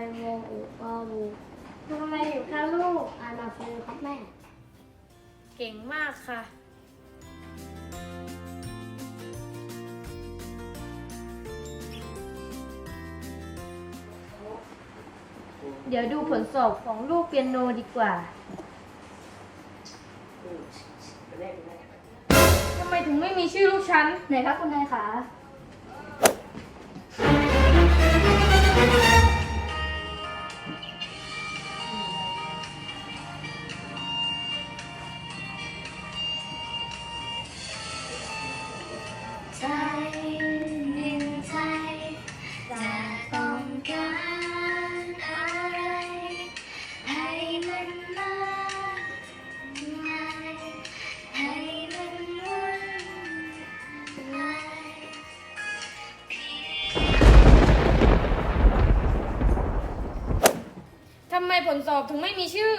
วออุวาบูทำอะไรอยู่คะลูกอ่านหนังสือครับแม่ เก่งมากค่ะ เดี๋ยวดูผลสอบของลูกเปียโนดีกว่าทำไมถึงไม่มีชื่อลูกฉัน ไหนครับคุณนายขา ผลสอบถึงไม่มีชื่อ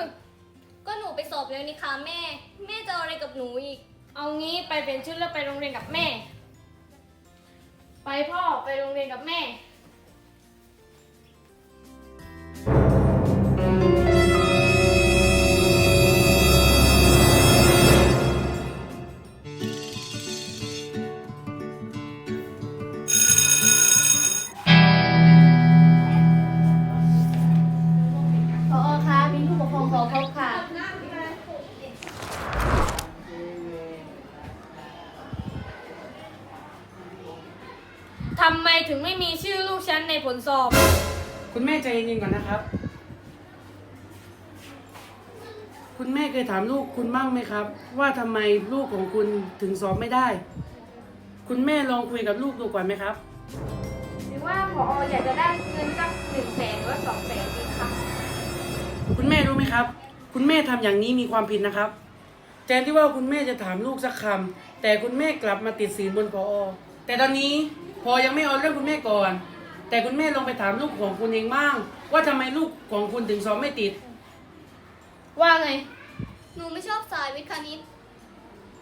ก็หนูไปสอบแล้วนี่คะแม่ แม่จะเอาอะไรกับหนูอีก เอางี้ไปเปลี่ยนชุดแล้วไปโรงเรียนกับแม่ ไปพ่อไปโรงเรียนกับแม่ ถึงไม่มีชื่อลูกฉันในผลสอบ คุณแม่ใจเย็นๆก่อนนะครับ คุณแม่เคยถามลูกคุณบ้างไหมครับ ว่าทำไมลูกของคุณถึงสอบไม่ได้ คุณแม่ลองคุยกับลูกดูก่อนไหมครับ หรือว่าพออยากจะได้เงินสักหนึ่งแสนหรือว่าสองแสนดีคะคุณแม่รู้ไหมครับ คุณแม่ทำอย่างนี้มีความผิดนะครับแทนที่ว่าคุณแม่จะถามลูกสักคำแต่คุณแม่กลับมาติดสินบนพอ แต่ตอนนี้ พอยังไม่เอาเรื่องคุณแม่ก่อน แต่คุณแม่ลองไปถามลูกของคุณเองบ้าง ว่าทำไมลูกของคุณถึงสอบไม่ติด ว่าไง หนูไม่ชอบสายวิทย์คณิต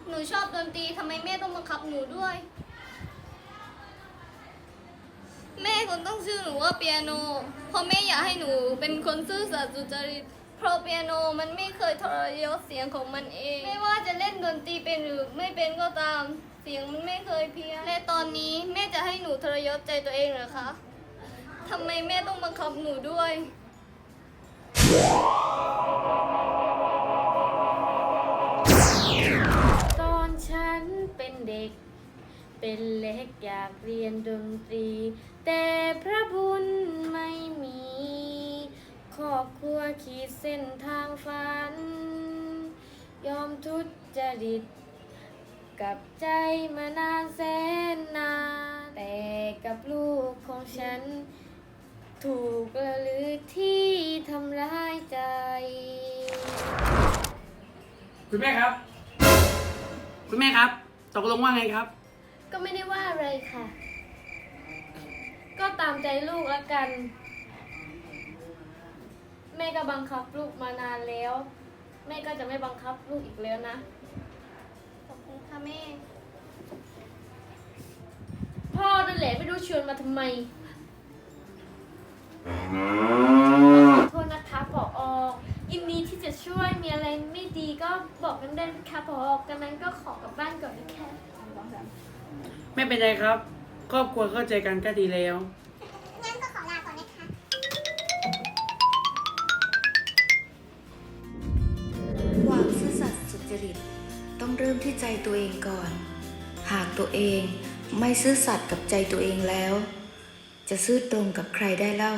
หนูชอบดนตรีทำไมแม่ต้องบังคับหนูด้วย แม่คนต้องชื่อหนูว่าเปียโนเพราะแม่อยากให้หนูเป็นคนซื่อสัตย์สุจริต เพราะเปียโนมันไม่เคยทรยศเสียงของมันเอง ไม่ว่าจะเล่นดนตรีเป็นหรือไม่เป็นก็ตาม เสียงมันไม่เคยเพี้ยนและตอนนี้แม่จะให้หนูทรยศใจตัวเองเหรอคะทำไมแม่ต้องบังคับหนูด้วยตอนฉันเป็นเด็ก เป็นเล็กอยากเรียนดนตรี แต่พระบุ ครอบครัวขีดเส้นทางฝัน ยอมทุจริต กับใจมานานแสนนานแต่กับลูกของฉัน ถูกละลือที่ทำร้ายใจ คุณแม่ครับ คุณแม่ครับ ตกลงว่าไงครับ ก็ไม่ได้ว่าอะไรค่ะ ก็ตามใจลูกละกัน แม่ก็บังคับลูกมานานแล้ว แม่ก็จะไม่บังคับลูกอีกแล้วนะ ขอบคุณค่ะแม่ พ่อนั่นแหละไม่รู้ชวนมาทำไมขอโทษนะคะผอยินดีที่จะช่วยมีอะไรไม่ดีก็บอกกันได้นะคะผอกันนั้นก็ขอกลับบ้านก่อนนะคะ ไม่เป็นไรครับ ครอบครัวเข้าใจกันก็ดีแล้ว เริ่มที่ใจตัวเองก่อน หากตัวเองไม่ซื่อสัตย์กับใจตัวเองแล้ว จะซื่อตรงกับใครได้เล่า